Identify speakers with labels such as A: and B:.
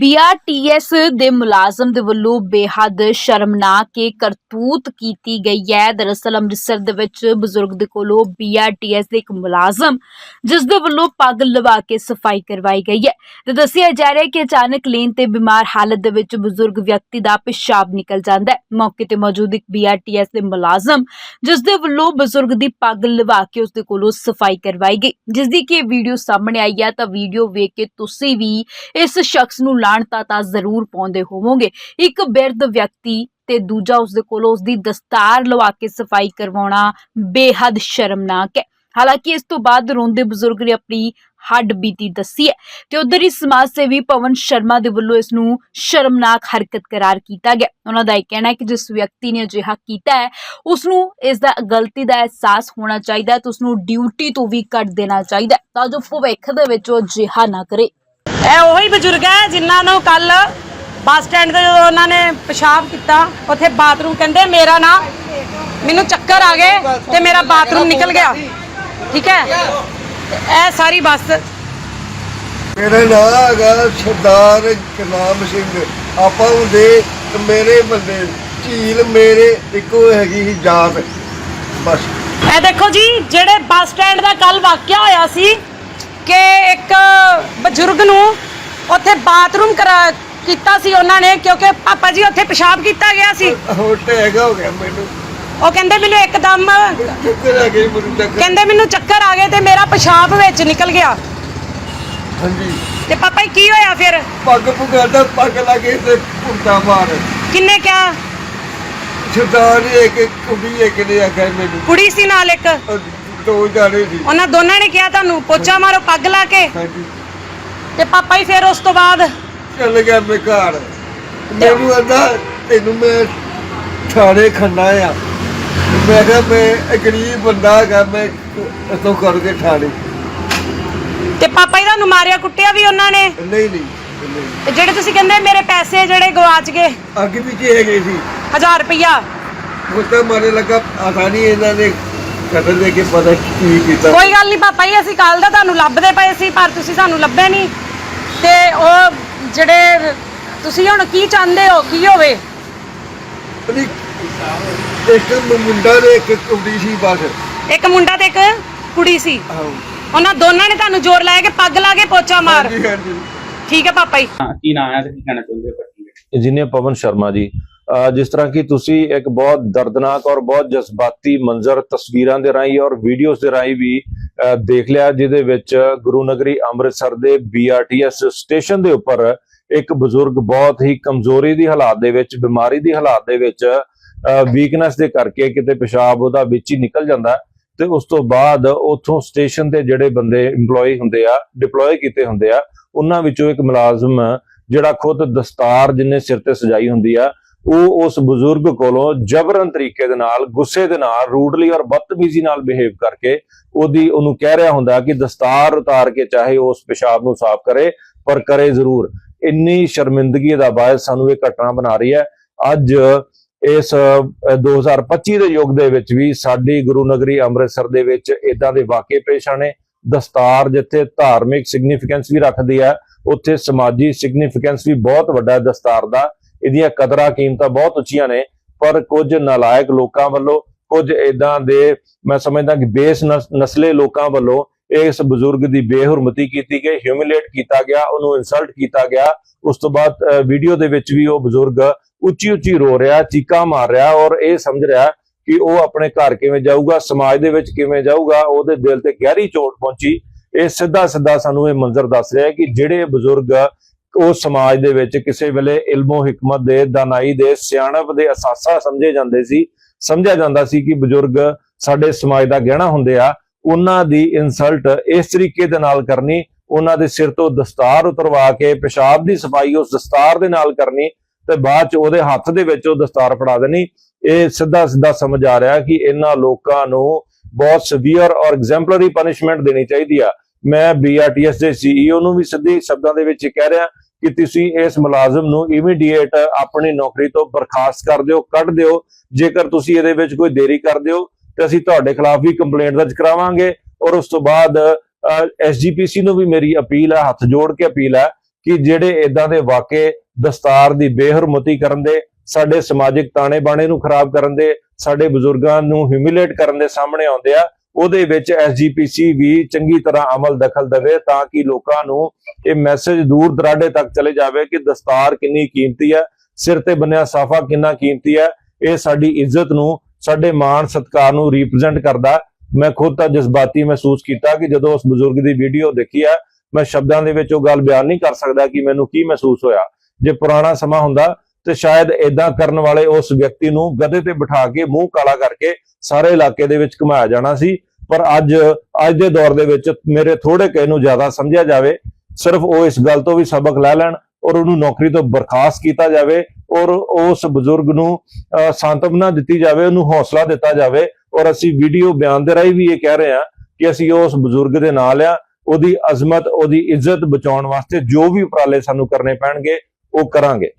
A: BRTS ਦੇ ਮੁਲਾਜ਼ਮ ਦੇ ਵੱਲੋਂ ਬੇਹੱਦ ਸ਼ਰਮਨਾਕ ਇਹ ਕਰਤੂਤ ਕੀਤੀ ਗਈ ਹੈ। ਦਰਅਸਲ ਅੰਮ੍ਰਿਤਸਰ ਦੇ ਵਿੱਚ ਬਜ਼ੁਰਗ ਦੇ ਕੋਲੋਂ ਬੀਆਰਟੀਐਸ ਦੇ ਇੱਕ ਮੁਲਾਜ਼ਮ ਜਿਸ ਦੇ ਵੱਲੋਂ ਪੱਗ ਲਵਾ ਕੇ ਸਫ਼ਾਈ ਕਰਵਾਈ ਗਈ ਹੈ। ਤੇ ਦੱਸਿਆ ਜਾ ਰਿਹਾ ਹੈ ਕਿ ਅਚਾਨਕ ਲੇਨ ਤੇ ਬਿਮਾਰ ਹਾਲਤ ਦੇ ਵਿੱਚ ਬਜ਼ੁਰਗ ਵਿਅਕਤੀ ਦਾ ਪਿਸ਼ਾਬ ਨਿਕਲ ਜਾਂਦਾ ਹੈ। ਮੌਕੇ ਤੇ ਮੌਜੂਦ ਇੱਕ ਬੀਆਰਟੀਐਸ ਦੇ ਮੁਲਾਜ਼ਮ ਜਿਸ ਦੇ ਵੱਲੋਂ ਬਜ਼ੁਰਗ ਦੀ ਪੱਗ ਲਵਾ ਕੇ ਉਸ ਦੇ ਕੋਲੋਂ ਸਫ਼ਾਈ ਕਰਵਾਈ ਗਈ। ਜਿਸ ਦੀ ਕਿ ਵੀਡੀਓ ਸਾਹਮਣੇ ਆਈ ਹੈ। ਤਾਂ ਵੀਡੀਓ ਵੇਖ ਕੇ ਤੁਸੀਂ ਵੀ ਇਸ ਸ਼ਖਸ ਨੂੰ ਲਾਣਤਾ ਤਾਂ ਜ਼ਰੂਰ ਪਾਉਂਦੇ ਹੋਵੋਗੇ। ਇੱਕ ਬਿਰਧ ਵਿਅਕਤੀ ਤੇ ਦੂਜਾ ਉਸ ਦੇ ਕੋਲੋਂ ਉਸ ਦੀ ਦਸਤਾਰ ਲਵਾ ਕੇ ਸਫ਼ਾਈ ਕਰਵਾਉਣਾ ਬੇਹੱਦ ਸ਼ਰਮਨਾਕ ਹੈ। ਹਾਲਾਂਕਿ ਇਸ ਤੋਂ ਬਾਅਦ ਰੋਂਦੇ ਬਜ਼ੁਰਗ ਨੇ ਆਪਣੀ ਹੱਡ ਬੀਤੀ ਦੱਸੀ ਹੈ ਤੇ ਉਧਰ ਹੀ ਸਮਾਜ ਸੇਵੀ ਪਵਨ ਸ਼ਰਮਾ ਦੇ ਵੱਲੋਂ ਇਸ ਨੂੰ ਸ਼ਰਮਨਾਕ ਹਰਕਤ ਕਰਾਰ ਕੀਤਾ ਗਿਆ। ਉਹਨਾਂ ਦਾ ਇਹ ਕਹਿਣਾ ਹੈ ਕਿ ਜਿਸ ਵਿਅਕਤੀ ਨੇ ਅਜਿਹਾ ਕੀਤਾ ਹੈ ਉਸ ਨੂੰ ਇਸ ਦਾ ਗਲਤੀ ਦਾ ਅਹਿਸਾਸ ਹੋਣਾ ਚਾਹੀਦਾ ਹੈ ਤੇ ਉਸ ਨੂੰ ਡਿਊਟੀ ਤੋਂ ਵੀ ਕੱਢ ਦੇਣਾ ਚਾਹੀਦਾ ਹੈ। ਤਾਂ ਜੋ ਭਵਿੱਖ ਦੇ ਵਿੱਚ ਉਹ ਅਜਿਹਾ ਨਾ ਕਰੇ।
B: ਇਹ ਉਹੀ ਬਜ਼ੁਰਗ ਹੈ ਜਿਨ੍ਹਾਂ ਨੂੰ ਕੱਲ ਬੱਸ ਸਟੈਂਡ ਤੇ ਜਦੋਂ ਉਹਨਾਂ ਨੇ ਪਿਸ਼ਾਬ ਕੀਤਾ ਉੱਥੇ ਬਾਥਰੂਮ ਕਹਿੰਦੇ ਮੇਰਾ ਨਾ ਮੈਨੂੰ ਚੱਕਰ ਆ ਗਏ ਤੇ ਮੇਰਾ ਬਾਥਰੂਮ ਨਿਕਲ ਗਿਆ। ਠੀਕ ਹੈ? ਤੇ ਇਹ ਸਾਰੀ ਬੱਸ।
C: ਮੇਰਾ ਨਾਮ ਹੈਗਾ ਸਰਦਾਰ ਕਨਾਮ ਸਿੰਘ। ਆਪਾਂ ਹੁੰਦੇ ਤੇ ਮੇਰੇ ਬੰਦੇ ਝੀਲ ਮੇਰੇ ਇੱਕੋ ਹੈਗੀ ਸੀ ਜਾਤ। ਬਸ।
B: ਇਹ ਦੇਖੋ ਜੀ ਜਿਹੜੇ ਬੱਸ ਸਟੈਂਡ ਦਾ ਕੱਲ ਵਾਕਿਆ ਹੋਇਆ ਸੀ ਕਿ ਇੱਕ ਬਜ਼ੁਰਗ ਨੂੰ ਉੱਥੇ ਬਾਥਰੂਮ ਕਰਾ ਕੀਤਾ ਸੀ ਉਹਨਾਂ ਨੇ ਕਿਉਂਕਿ ਪਾਪਾ ਜੀ ਉੱਥੇ ਪਿਸ਼ਾਬ ਕੀਤਾ ਗਿਆ ਸੀ।
C: ਹੁਣ ਟੈਗ ਹੋ ਗਿਆ ਮੈਨੂੰ।
B: ਉਹ ਕਹਿੰਦੇ ਮੈਨੂੰ ਇੱਕਦਮ
C: ਚੱਕਰ ਆ ਗਈ ਮੈਨੂੰ ਚੱਕਰ।
B: ਕਹਿੰਦੇ ਮੈਨੂੰ ਚੱਕਰ ਆ ਗਏ ਤੇ ਮੇਰਾ ਪਿਸ਼ਾਬ ਵਿੱਚ ਨਿਕਲ ਗਿਆ।
C: ਹਾਂਜੀ।
B: ਤੇ ਪਾਪਾ ਜੀ ਕੀ ਹੋਇਆ ਫਿਰ?
C: ਪੱਗ ਪੁਗਾਦਾ ਪੱਗ ਲਾਗੇ ਤੇ ਪੁੰਟਾ ਮਾਰ।
B: ਕਿੰਨੇ ਕਿਹਾ
C: ਸਰਦਾਰ ਇੱਕ ਕੁੜੀ ਇੱਕ ਨੇ ਆਖਿਆ ਮੈਨੂੰ।
B: ਕੁੜੀ ਸੀ ਨਾਲ ਇੱਕ?
C: ਦੋ ਜਾਣੇ ਸੀ।
B: ਉਹਨਾਂ ਦੋਨਾਂ ਨੇ ਕਿਹਾ ਤੁਹਾਨੂੰ ਪੋਚਾ ਮਾਰੋ ਪੱਗ ਲਾ ਕੇ।
C: ਹਾਂਜੀ।
B: ਤੇ ਪਾਪਾ ਜੀ ਫਿਰ ਉਸ ਤੋਂ ਬਾਅਦ?
C: ਚੱਲ ਗਿਆ ਮੈਂ ਘਰ। ਮੈਨੂੰ ਕਹਿੰਦਾ ਤੈਨੂੰ ਮੈਂ ਥਾਣੇ ਖੰਨਾ ਆ। ਮੈਂ ਕਿਹਾ ਮੈਂ ਇੱਕ ਗਰੀਬ ਬੰਦਾ ਹੈਗਾ ਮੈਂ ਇਤੋਂ ਕਰਕੇ ਥਾਣੇ
B: ਤੇ ਪਾਪਾ ਜੀ ਤੁਹਾਨੂੰ ਮਾਰਿਆ ਕੁੱਟਿਆ ਵੀ ਉਹਨਾਂ ਨੇ?
C: ਨਹੀਂ ਨਹੀਂ ਨਹੀਂ।
B: ਤੇ ਜਿਹੜੇ ਤੁਸੀਂ ਕਹਿੰਦੇ ਮੇਰੇ ਪੈਸੇ ਜਿਹੜੇ ਗਵਾਚ ਗਏ
C: ਅੱਗੇ ਪਿੱਛੇ ਹੈਗੇ ਸੀ।
B: 1000 ਰੁਪਇਆ
C: ਉਸ ਤਾਂ ਮਾਰੇ ਲੱਗਾ ਆਸਾਨੀ ਇਹਨਾਂ ਨੇ ਕਤਲ ਦੇ ਕੇ ਪਤਾ ਕੀ ਕੀਤਾ?
B: ਕੋਈ ਗੱਲ ਨਹੀਂ ਪਾਪਾ ਜੀ ਅਸੀਂ ਕੱਲ ਦਾ ਤੁਹਾਨੂੰ ਲੱਭਦੇ ਪਏ ਸੀ ਪਰ ਤੁਸੀਂ ਸਾਨੂੰ ਲੱਭੇ ਨਹੀਂ। ਤੇ ਉਹ ਜਿਹੜੇ ਤੁਸੀਂ ਹੁਣ ਕੀ ਚਾਹੁੰਦੇ ਹੋ ਕੀ ਹੋਵੇ?
C: ਨਹੀਂ, ਇੱਕ ਮੁੰਡਾ ਤੇ ਇੱਕ ਕੁੜੀ ਸੀ ਬਸ।
B: ਇੱਕ ਮੁੰਡਾ ਤੇ ਇੱਕ ਕੁੜੀ ਸੀ?
C: ਆਹੋ
B: ਉਹਨਾਂ ਦੋਨਾਂ ਨੇ ਤੁਹਾਨੂੰ ਜ਼ੋਰ ਲਾਇਆ ਕਿ ਪੱਗ ਲਾ ਕੇ ਪੋਚਾ ਮਾਰ।
C: ਹਾਂਜੀ ਹਾਂਜੀ।
B: ਠੀਕ ਹੈ ਪਾਪਾ ਜੀ।
D: ਹਾਂ, ਕੀ ਨਾਮ ਹੈ ਤੇ ਕੀ ਕਹਿਣਾ ਚਾਹੁੰਦੇ ਹੋ?
E: ਇੰਜੀਨੀਅਰ ਪਵਨ ਸ਼ਰਮਾ ਜੀ ਜਿਸ ਤਰ੍ਹਾਂ ਕਿ ਤੁਸੀਂ ਇੱਕ ਬਹੁਤ ਦਰਦਨਾਕ ਔਰ ਬਹੁਤ ਜਜ਼ਬਾਤੀ ਮੰਜ਼ਰ ਤਸਵੀਰਾਂ ਦੇ ਰਾਹੀਂ ਔਰ ਵੀਡੀਓਜ਼ ਦੇ ਰਾਹੀਂ ਵੀ ਦੇਖ ਲਿਆ, ਜਿਹਦੇ ਵਿੱਚ ਗੁਰੂ ਨਗਰੀ ਅੰਮ੍ਰਿਤਸਰ ਦੇ ਬੀਆਰਟੀਐਸ ਸਟੇਸ਼ਨ ਦੇ ਉੱਪਰ ਇੱਕ ਬਜ਼ੁਰਗ ਬਹੁਤ ਹੀ ਕਮਜ਼ੋਰੀ ਦੀ ਹਾਲਾਤ ਦੇ ਵਿੱਚ, ਬਿਮਾਰੀ ਦੀ ਹਾਲਾਤ ਦੇ ਵਿੱਚ ਵੀਕਨੈਸ ਦੇ ਕਰਕੇ ਕਿਤੇ ਪਿਸ਼ਾਬ ਉਹਦਾ ਵਿੱਚ ਹੀ ਨਿਕਲ ਜਾਂਦਾ ਹੈ ਤੇ ਉਸ ਤੋਂ ਬਾਅਦ ਉਥੋਂ ਸਟੇਸ਼ਨ ਤੇ ਜਿਹੜੇ ਬੰਦੇ EMPLOYE ਹੁੰਦੇ ਆ ਡਿਪਲੋਏ ਕੀਤੇ ਹੁੰਦੇ ਆ, ਉਹਨਾਂ ਵਿੱਚੋਂ ਇੱਕ ਮੁਲਾਜ਼ਮ ਜਿਹੜਾ ਖੁਦ ਦਸਤਾਰ ਜਿੰਨੇ ਸਿਰ ਤੇ ਸਜਾਈ ਹੁੰਦੀ ਆ ਉਹ ਉਸ ਬਜ਼ੁਰਗ ਕੋਲੋਂ ਜਬਰਨ ਤਰੀਕੇ ਦੇ ਨਾਲ ਗੁੱਸੇ ਦੇ ਨਾਲ ਰੂਡਲੀ ਔਰ ਬਦਤਮੀਜ਼ੀ ਨਾਲ ਬਿਹੇਵ ਕਰਕੇ ਉਹਦੀ ਉਹਨੂੰ ਕਹਿ ਰਿਹਾ ਹੁੰਦਾ ਕਿ ਦਸਤਾਰ ਉਤਾਰ ਕੇ ਚਾਹੇ ਉਸ ਪਿਸ਼ਾਬ ਨੂੰ ਸਾਫ਼ ਕਰੇ ਪਰ ਕਰੇ ਜ਼ਰੂਰ। ਇੰਨੀ ਸ਼ਰਮਿੰਦਗੀ ਦਾ ਬਾਇਸ ਸਾਨੂੰ ਇਹ ਘਟਨਾ ਬਣਾ ਰਹੀ ਹੈ। ਅੱਜ ਇਸ ਅਹ, 2025 ਦੇ ਯੁੱਗ ਦੇ ਵਿੱਚ ਵੀ ਸਾਡੀ ਗੁਰੂ ਨਗਰੀ ਅੰਮ੍ਰਿਤਸਰ ਦੇ ਵਿੱਚ ਇਦਾਂ ਦੇ ਵਾਕਿਏ ਪੇਸ਼ ਆਣੇ ਦਸਤਾਰ ਜਿੱਥੇ ਧਾਰਮਿਕ ਸਿਗਨੀਫੀਕੈਂਸ ਵੀ ਰੱਖਦੀ ਹੈ ਉੱਥੇ ਸਮਾਜੀ ਸਿਗਨੀਫੀਕੈਂਸ ਵੀ ਬਹੁਤ ਵੱਡਾ ਦਸਤਾਰ ਦਾ। ਇਹਦੀਆਂ ਕਦਰਾਂ ਕੀਮਤਾਂ ਬਹੁਤ ਉੱਚੀਆਂ ਨੇ, ਪਰ ਕੁਝ ਨਲਾਇਕ ਲੋਕਾਂ ਵੱਲੋਂ, ਕੁਝ ਇਦਾਂ ਦੇ ਮੈਂ ਸਮਝਦਾ ਕਿ ਬੇਸ ਨਸਲੇ ਲੋਕਾਂ ਵੱਲੋਂ ਇਸ ਬਜ਼ੁਰਗ ਦੀ ਬੇਹਰਮਤੀ ਕੀਤੀ ਗਈ ਹਿਊਮਿਲੇਟ ਕੀਤਾ ਗਿਆ, ਉਹਨੂੰ ਇਨਸਲਟ ਕੀਤਾ ਗਿਆ। ਉਸ ਤੋਂ ਬਾਅਦ ਵੀਡੀਓ ਦੇ ਵਿੱਚ ਵੀ ਉਹ ਬਜ਼ੁਰਗ ਉੱਚੀ ਉੱਚੀ ਰੋ ਰਿਹਾ, ਚੀਕਾਂ ਮਾਰ ਰਿਹਾ ਔਰ ਇਹ ਸਮਝ ਰਿਹਾ ਕਿ ਉਹ ਆਪਣੇ ਘਰ ਕਿਵੇਂ ਜਾਊਗਾ, ਸਮਾਜ ਦੇ ਵਿੱਚ ਕਿਵੇਂ ਜਾਊਗਾ, ਉਹਦੇ ਦਿਲ ਤੇ ਗਹਿਰੀ ਚੋਟ ਪਹੁੰਚੀ। ਇਹ ਸਿੱਧਾ ਸਿੱਧਾ ਸਾਨੂੰ ਇਹ ਮੰਜ਼ਰ ਦੱਸ ਰਿਹਾ ਹੈ ਕਿ ਜਿਹੜੇ ਬਜ਼ੁਰਗ ਉਹ ਸਮਾਜ ਦੇ ਵਿੱਚ ਕਿਸੇ ਵੇਲੇ ਇਲਮੋ ਹਕਮਤ ਦੇ, ਦਾਨਾਈ ਦੇ, ਸਿਆਣਪ ਦੇ ਅਸਾਸਾ ਸਮਝੇ ਜਾਂਦੇ ਸੀ, ਸਮਝਿਆ ਜਾਂਦਾ ਸੀ ਕਿ ਬਜ਼ੁਰਗ ਸਾਡੇ ਸਮਾਜ ਦਾ ਗਹਿਣਾ ਹੁੰਦੇ ਆ, ਉਹਨਾਂ ਦੀ ਇਨਸਲਟ ਇਸ ਤਰੀਕੇ ਦੇ ਨਾਲ ਕਰਨੀ, ਉਹਨਾਂ ਦੇ ਸਿਰ ਤੋਂ ਦਸਤਾਰ ਉਤਰਵਾ ਕੇ, ਪਿਸ਼ਾਬ ਦੀ ਸਫ਼ਾਈ ਉਸ ਦਸਤਾਰ ਦੇ ਨਾਲ ਕਰਨੀ ਤੇ ਬਾਅਦ ਚ ਉਹਦੇ ਹੱਥ ਦੇ ਵਿੱਚ ਉਹ ਦਸਤਾਰ ਫੜਾ ਦੇਣੀ। ਇਹ ਸਿੱਧਾ ਸਿੱਧਾ ਸਮਝ ਆ ਰਿਹਾ ਕਿ ਇਹਨਾਂ ਲੋਕਾਂ ਨੂੰ ਬਹੁਤ ਸਵੀਅਰ ਔਰ ਐਗਜ਼ੈਂਪਲਰੀ ਪਨਿਸ਼ਮੈਂਟ ਦੇਣੀ ਚਾਹੀਦੀ ਆ। ਮੈਂ ਬੀਆਰਟੀਐਸ ਦੇ ਸੀਈਓ ਨੂੰ ਵੀ ਸਿੱਧੇ ਸ਼ਬਦਾਂ ਦੇ ਵਿੱਚ ਕਹਿ ਰਿਹਾ ਕਿ ਤੁਸੀਂ ਇਸ ਮੁਲਾਜ਼ਮ ਨੂੰ ਇਮੀਡੀਏਟ ਆਪਣੀ ਨੌਕਰੀ ਤੋਂ ਬਰਖਾਸਤ ਕਰ ਦਿਓ, ਕੱਢ ਦਿਓ। ਜੇਕਰ ਤੁਸੀਂ ਇਹਦੇ ਵਿੱਚ ਕੋਈ ਦੇਰੀ ਕਰਦੇ ਹੋ ਤੇ ਅਸੀਂ ਤੁਹਾਡੇ ਖਿਲਾਫ ਵੀ ਕੰਪਲੇਂਟ ਦਰਜ ਕਰਾਵਾਂਗੇ। ਔਰ ਉਸ ਤੋਂ ਬਾਅਦ ਐਸਜੀਪੀਸੀ ਨੂੰ ਵੀ ਮੇਰੀ ਅਪੀਲ ਹੈ, ਹੱਥ ਜੋੜ ਕੇ ਅਪੀਲ ਹੈ, ਕਿ ਜਿਹੜੇ ਇਦਾਂ ਦੇ ਵਾਕੇ ਦਸਤਾਰ ਦੀ ਬੇਹਰਮਤੀ ਕਰਨ ਦੇ, ਸਾਡੇ ਸਮਾਜਿਕ ਤਾਣੇ ਬਾਣੇ ਨੂੰ ਖਰਾਬ ਕਰਨ ਦੇ, ਸਾਡੇ ਬਜ਼ੁਰਗਾਂ ਨੂੰ ਹਿਊਮਿਲੇਟ ਕਰਨ ਦੇ ਸਾਹਮਣੇ ਆਉਂਦੇ ਆ ਉਹਦੇ ਵਿੱਚ ਐਸਜੀਪੀਸੀ ਵੀ ਚੰਗੀ ਤਰ੍ਹਾਂ ਅਮਲ ਦਖਲ ਦੇਵੇ ਤਾਂ ਕਿ ਲੋਕਾਂ ਨੂੰ ਇਹ ਮੈਸੇਜ ਦੂਰ ਦਰਾਡੇ ਤੱਕ ਚਲੇ ਜਾਵੇ ਕਿ ਦਸਤਾਰ ਕਿੰਨੀ ਕੀਮਤੀ ਹੈ, ਸਿਰ ਤੇ ਬੰਨਿਆ ਸਾਫਾ ਕਿੰਨਾ ਕੀਮਤੀ ਹੈ, ਇਹ ਸਾਡੀ ਇੱਜ਼ਤ ਨੂੰ, ਸਾਡੇ ਮਾਣ ਸਤਿਕਾਰ ਨੂੰ ਰਿਪਰੈਜ਼ੈਂਟ ਕਰਦਾ ਮੈਂ ਖੁਦ ਤਾਂ ਜਜ਼ਬਾਤੀ ਮਹਿਸੂਸ ਕੀਤਾ ਕਿ ਜਦੋਂ ਉਸ ਬਜ਼ੁਰਗ ਦੀ ਵੀਡੀਓ ਦੇਖੀ ਆ ਮੈਂ ਸ਼ਬਦਾਂ ਦੇ ਵਿੱਚ ਉਹ ਗੱਲ ਬਿਆਨ ਨਹੀਂ ਕਰ ਸਕਦਾ ਕਿ ਮੈਨੂੰ ਕੀ ਮਹਿਸੂਸ ਹੋਇਆ। ਜੇ ਪੁਰਾਣਾ ਸਮਾਂ ਹੁੰਦਾ, ਤੇ ਸ਼ਾਇਦ ਇਦਾਂ ਕਰਨ ਵਾਲੇ ਉਸ ਵਿਅਕਤੀ ਨੂੰ ਗਧੇ ਤੇ ਬਿਠਾ ਕੇ ਮੂੰਹ ਕਾਲਾ ਕਰਕੇ ਸਾਰੇ ਇਲਾਕੇ ਦੇ ਵਿੱਚ ਘੁਮਾਇਆ ਜਾਣਾ ਸੀ। ਪਰ ਅੱਜ ਅੱਜ ਦੇ ਦੌਰ ਦੇ ਵਿੱਚ ਮੇਰੇ ਥੋੜੇ ਕਹਿ ਨੂੰ ਜ਼ਿਆਦਾ ਸਮਝਿਆ ਜਾਵੇ ਸਿਰਫ ਉਹ ਇਸ ਗੱਲ ਤੋਂ ਵੀ ਸਬਕ ਲੈ ਲੈਣ ਔਰ ਉਹਨੂੰ ਨੌਕਰੀ ਤੋਂ ਬਰਖਾਸਤ ਕੀਤਾ ਜਾਵੇ ਔਰ ਉਸ ਬਜ਼ੁਰਗ ਨੂੰ ਅਹ, ਸਾਂਤਵਨਾ ਦਿੱਤੀ ਜਾਵੇ ਉਹਨੂੰ ਹੌਸਲਾ ਦਿੱਤਾ ਜਾਵੇ ਔਰ ਅਸੀਂ ਵੀਡੀਓ ਬਿਆਨ ਦੇ ਰਾਹੀਂ ਵੀ ਇਹ ਕਹਿ ਰਹੇ ਹਾਂ ਕਿ ਅਸੀਂ ਉਸ ਬਜ਼ੁਰਗ ਦੇ ਨਾਲ ਆ ਉਹਦੀ ਅਜ਼ਮਤ ਉਹਦੀ ਇੱਜ਼ਤ ਬਚਾਉਣ ਵਾਸਤੇ ਜੋ ਵੀ ਉਪਰਾਲੇ ਸਾਨੂੰ ਕਰਨੇ ਪੈਣਗੇ ਉਹ ਕਰਾਂਗੇ।